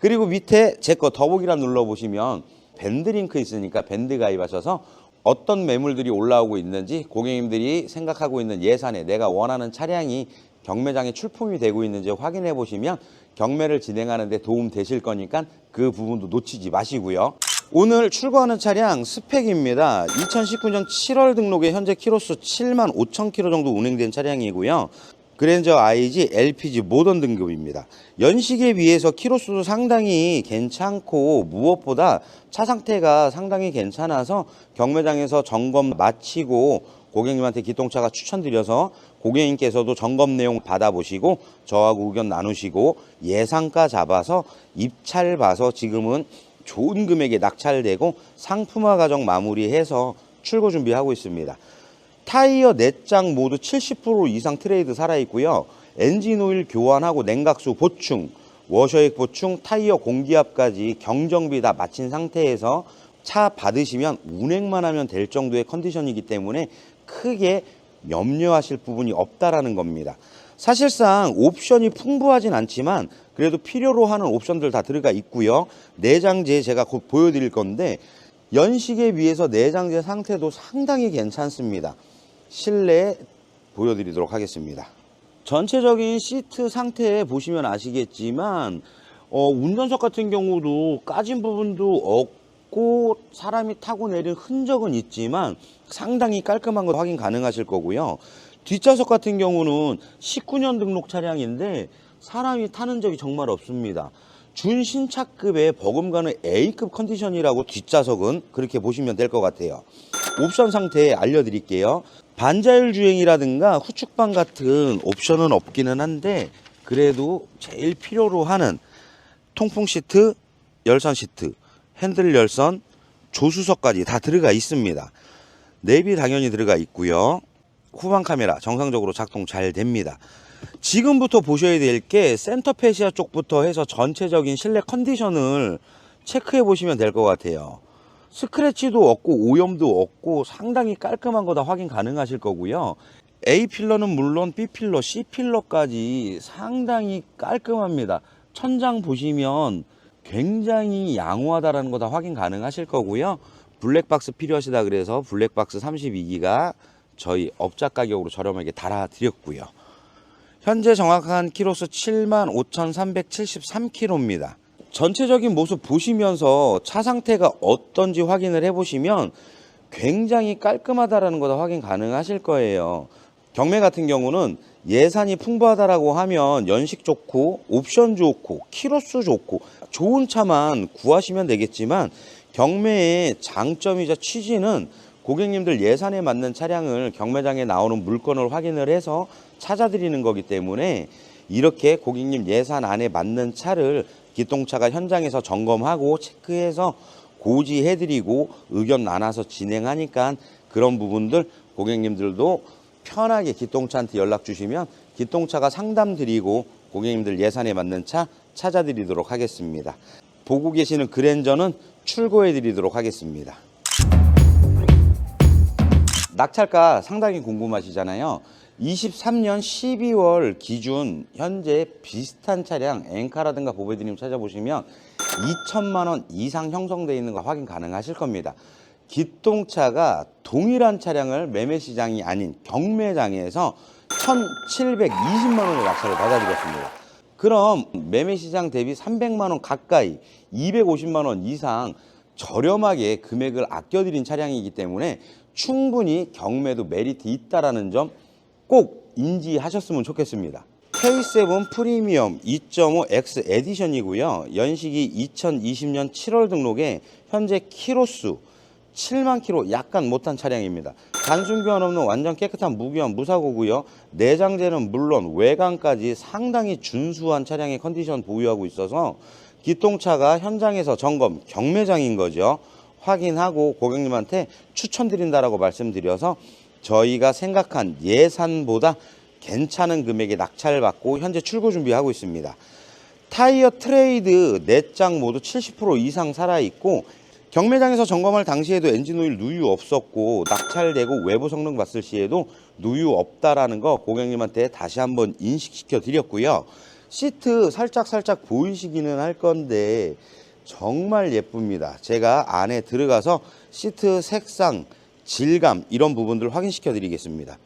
그리고 밑에 제 거 더보기란 눌러보시면 밴드 링크 있으니까 밴드 가입하셔서 어떤 매물들이 올라오고 있는지 고객님들이 생각하고 있는 예산에 내가 원하는 차량이 경매장에 출품이 되고 있는지 확인해 보시면 경매를 진행하는 데 도움 되실 거니까 그 부분도 놓치지 마시고요. 오늘 출고하는 차량 스펙입니다. 2019년 7월 등록에 현재 키로수 7만 5천 킬로 정도 운행된 차량이고요. 그랜저 IG LPG 모던 등급입니다. 연식에 비해서 키로수도 상당히 괜찮고 무엇보다 차 상태가 상당히 괜찮아서 경매장에서 점검 마치고 고객님한테 기동차가 추천드려서 고객님께서도 점검 내용 받아보시고 저하고 의견 나누시고 예상가 잡아서 입찰 봐서 지금은 좋은 금액에 낙찰되고 상품화 과정 마무리해서 출고 준비하고 있습니다. 타이어 내장 모두 70% 이상 트레이드 살아있고요. 엔진 오일 교환하고 냉각수 보충, 워셔액 보충, 타이어 공기압까지 경정비 다 마친 상태에서 차 받으시면 운행만 하면 될 정도의 컨디션이기 때문에 크게 염려하실 부분이 없다라는 겁니다. 사실상 옵션이 풍부하진 않지만 그래도 필요로 하는 옵션들 다 들어가 있고요. 내장재 제가 곧 보여드릴 건데 연식에 비해서 내장재 상태도 상당히 괜찮습니다. 실내 보여드리도록 하겠습니다. 전체적인 시트 상태 보시면 아시겠지만 어, 운전석 같은 경우도 까진 부분도 없고 사람이 타고 내린 흔적은 있지만 상당히 깔끔한 거 확인 가능하실 거고요. 뒷좌석 같은 경우는 19년 등록 차량인데 사람이 타는 적이 정말 없습니다. 준신차급의 버금가는 A급 컨디션이라고 뒷좌석은 그렇게 보시면 될 것 같아요. 옵션 상태 알려드릴게요. 반자율 주행이라든가 후축방 같은 옵션은 없기는 한데 그래도 제일 필요로 하는 통풍 시트, 열선 시트, 핸들 열선, 조수석까지 다 들어가 있습니다. 내비 당연히 들어가 있고요. 후방 카메라 정상적으로 작동 잘 됩니다. 지금부터 보셔야 될 게 센터 페시아 쪽부터 해서 전체적인 실내 컨디션을 체크해 보시면 될 것 같아요. 스크래치도 없고 오염도 없고 상당히 깔끔한 거다 확인 가능하실 거고요. A 필러는 물론 B 필러, C 필러까지 상당히 깔끔합니다. 천장 보시면 굉장히 양호하다라는 거 다 확인 가능하실 거고요. 블랙박스 필요하시다 그래서 블랙박스 32기가 저희 업자 가격으로 저렴하게 달아드렸고요. 현재 정확한 키로수 75,373km입니다. 전체적인 모습 보시면서 차 상태가 어떤지 확인을 해보시면 굉장히 깔끔하다라는 거다 확인 가능하실 거예요. 경매 같은 경우는 예산이 풍부하다라고 하면 연식 좋고 옵션 좋고 키로수 좋고 좋은 차만 구하시면 되겠지만 경매의 장점이자 취지는 고객님들 예산에 맞는 차량을 경매장에 나오는 물건을 확인을 해서 찾아드리는 거기 때문에 이렇게 고객님 예산 안에 맞는 차를 기동차가 현장에서 점검하고 체크해서 고지해드리고 의견 나눠서 진행하니까 그런 부분들 고객님들도 편하게 기동차한테 연락 주시면 기동차가 상담 드리고 고객님들 예산에 맞는 차 찾아드리도록 하겠습니다. 보고 계시는 그랜저는 출고해 드리도록 하겠습니다. 낙찰가 상당히 궁금하시잖아요. 23년 12월 기준 현재 비슷한 차량 엔카라든가 보배드림 찾아보시면 2천만 원 이상 형성되어 있는 거 확인 가능하실 겁니다. 기동차가 동일한 차량을 매매 시장이 아닌 경매장에서 1,720만 원의 낙찰을 받아들였습니다. 그럼 매매 시장 대비 300만 원 가까이 250만 원 이상 저렴하게 금액을 아껴드린 차량이기 때문에 충분히 경매도 메리트 있다라는 점 꼭 인지하셨으면 좋겠습니다. K7 프리미엄 2.5 X 에디션이고요. 연식이 2020년 7월 등록에 현재 키로수 7만 킬로 약간 못한 차량입니다. 단순 교환 없는 완전 깨끗한 무교환 무사고고요. 내장재는 물론 외관까지 상당히 준수한 차량의 컨디션 보유하고 있어서 기동차가 현장에서 점검 경매장인 거죠. 확인하고 고객님한테 추천드린다라고 말씀드려서 저희가 생각한 예산보다 괜찮은 금액에 낙찰을 받고 현재 출고 준비하고 있습니다. 타이어 트레이드 내장 모두 70% 이상 살아있고 경매장에서 점검할 당시에도 엔진 오일 누유 없었고 낙찰되고 외부 성능 봤을 시에도 누유 없다라는 거 고객님한테 다시 한번 인식시켜 드렸고요. 시트 살짝 살짝 보이시기는 할 건데 정말 예쁩니다. 제가 안에 들어가서 시트 색상, 질감 이런 부분들 확인시켜 드리겠습니다.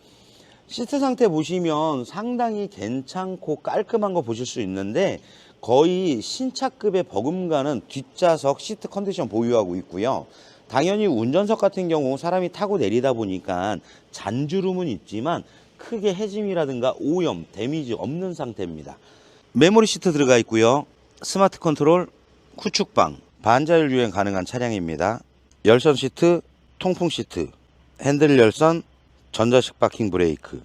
시트 상태 보시면 상당히 괜찮고 깔끔한 거 보실 수 있는데 거의 신차급의 버금가는 뒷좌석 시트 컨디션 보유하고 있고요. 당연히 운전석 같은 경우 사람이 타고 내리다 보니까 잔주름은 있지만 크게 해짐이라든가 오염, 데미지 없는 상태입니다. 메모리 시트 들어가 있고요. 스마트 컨트롤, 후축방, 반자율 주행 가능한 차량입니다. 열선 시트, 통풍 시트, 핸들 열선, 전자식 파킹 브레이크,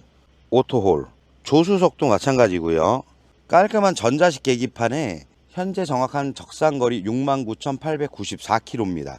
오토홀, 조수석도 마찬가지고요. 깔끔한 전자식 계기판에 현재 정확한 적상거리 69,894km입니다.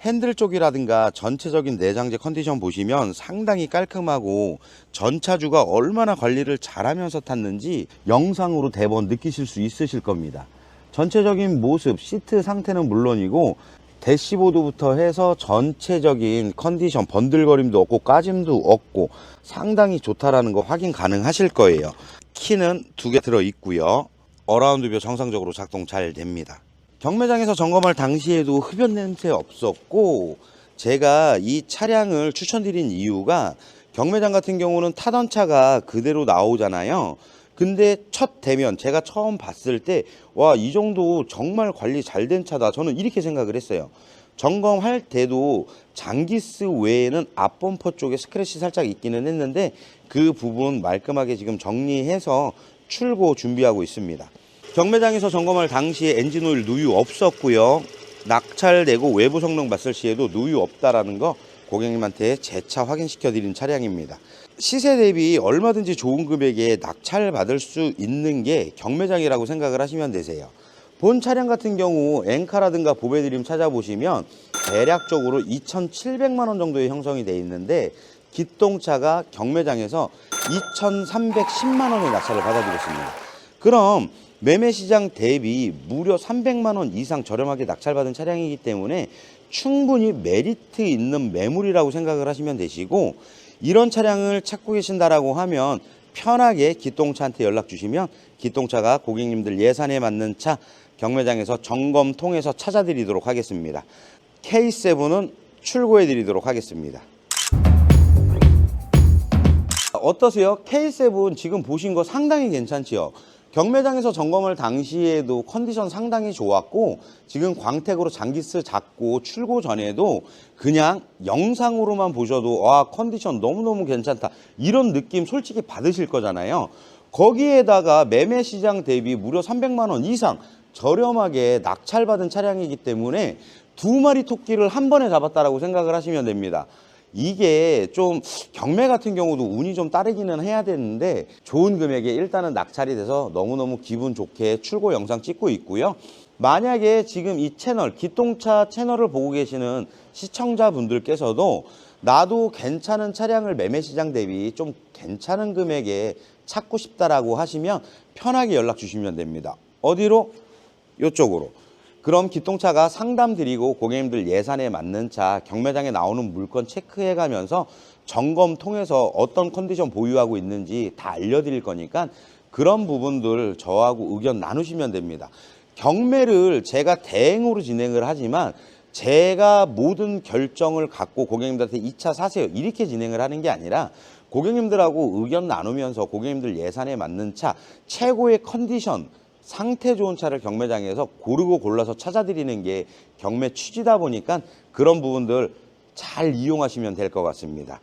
핸들 쪽이라든가 전체적인 내장재 컨디션 보시면 상당히 깔끔하고 전차주가 얼마나 관리를 잘하면서 탔는지 영상으로 대번 느끼실 수 있으실 겁니다. 전체적인 모습, 시트 상태는 물론이고 대시보드부터 해서 전체적인 컨디션 번들거림도 없고 까짐도 없고 상당히 좋다라는 거 확인 가능하실 거예요. 키는 두 개 들어 있고요. 어라운드뷰 정상적으로 작동 잘 됩니다. 경매장에서 점검할 당시에도 흡연 냄새 없었고 제가 이 차량을 추천드린 이유가 경매장 같은 경우는 타던 차가 그대로 나오잖아요. 근데 첫 대면 제가 처음 봤을 때 와 이 정도 정말 관리 잘 된 차다 저는 이렇게 생각을 했어요. 점검할 때도 장기스 외에는 앞범퍼 쪽에 스크래치 살짝 있기는 했는데 그 부분 말끔하게 지금 정리해서 출고 준비하고 있습니다. 경매장에서 점검할 당시에 엔진 오일 누유 없었고요. 낙찰되고 외부 성능 봤을 시에도 누유 없다라는 거 고객님한테 재차 확인시켜 드린 차량입니다. 시세 대비 얼마든지 좋은 금액에 낙찰 받을 수 있는 게 경매장이라고 생각을 하시면 되세요. 본 차량 같은 경우 엔카라든가 보배드림 찾아보시면 대략적으로 2,700만 원 정도의 형성이 돼 있는데 기똥차가 경매장에서 2,310만 원의 낙찰을 받아들였습니다. 그럼 매매 시장 대비 무려 300만 원 이상 저렴하게 낙찰받은 차량이기 때문에 충분히 메리트 있는 매물이라고 생각을 하시면 되시고 이런 차량을 찾고 계신다라고 하면 편하게 기똥차한테 연락 주시면 기똥차가 고객님들 예산에 맞는 차 경매장에서 점검 통해서 찾아드리도록 하겠습니다. K7은 출고해 드리도록 하겠습니다. 어떠세요? K7 지금 보신 거 상당히 괜찮지요? 경매장에서 점검을 당시에도 컨디션 상당히 좋았고 지금 광택으로 장기스 잡고 출고 전에도 그냥 영상으로만 보셔도 와 컨디션 너무너무 괜찮다 이런 느낌 솔직히 받으실 거잖아요 거기에다가 매매 시장 대비 무려 300만 원 이상 저렴하게 낙찰받은 차량이기 때문에 두 마리 토끼를 한 번에 잡았다라고 생각을 하시면 됩니다. 이게 좀 경매 같은 경우도 운이 좀 따르기는 해야 되는데 좋은 금액에 일단은 낙찰이 돼서 너무너무 기분 좋게 출고 영상 찍고 있고요. 만약에 지금 이 채널 기똥차 채널을 보고 계시는 시청자분들께서도 나도 괜찮은 차량을 매매 시장 대비 좀 괜찮은 금액에 찾고 싶다라고 하시면 편하게 연락 주시면 됩니다. 어디로? 이쪽으로. 그럼 기통차가 상담 드리고 고객님들 예산에 맞는 차 경매장에 나오는 물건 체크해 가면서 점검 통해서 어떤 컨디션 보유하고 있는지 다 알려드릴 거니까 그런 부분들 저하고 의견 나누시면 됩니다. 경매를 제가 대행으로 진행을 하지만 제가 모든 결정을 갖고 고객님들한테 이 차 사세요 이렇게 진행을 하는 게 아니라 고객님들하고 의견 나누면서 고객님들 예산에 맞는 차 최고의 컨디션 상태 좋은 차를 경매장에서 고르고 골라서 찾아드리는 게 경매 취지다 보니까 그런 부분들 잘 이용하시면 될 것 같습니다.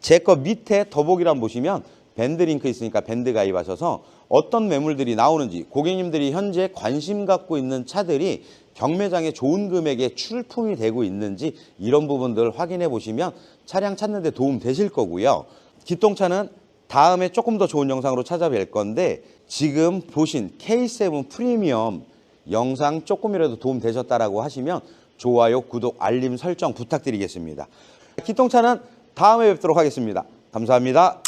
제 거 밑에 더보기란 보시면 밴드 링크 있으니까 밴드 가입하셔서 어떤 매물들이 나오는지 고객님들이 현재 관심 갖고 있는 차들이 경매장에 좋은 금액에 출품이 되고 있는지 이런 부분들 확인해 보시면 차량 찾는 데 도움 되실 거고요. 기똥차는 다음에 조금 더 좋은 영상으로 찾아뵐 건데 지금 보신 K7 프리미엄 영상 조금이라도 도움 되셨다라고 하시면 좋아요, 구독, 알림 설정 부탁드리겠습니다. 기똥차는 다음에 뵙도록 하겠습니다. 감사합니다.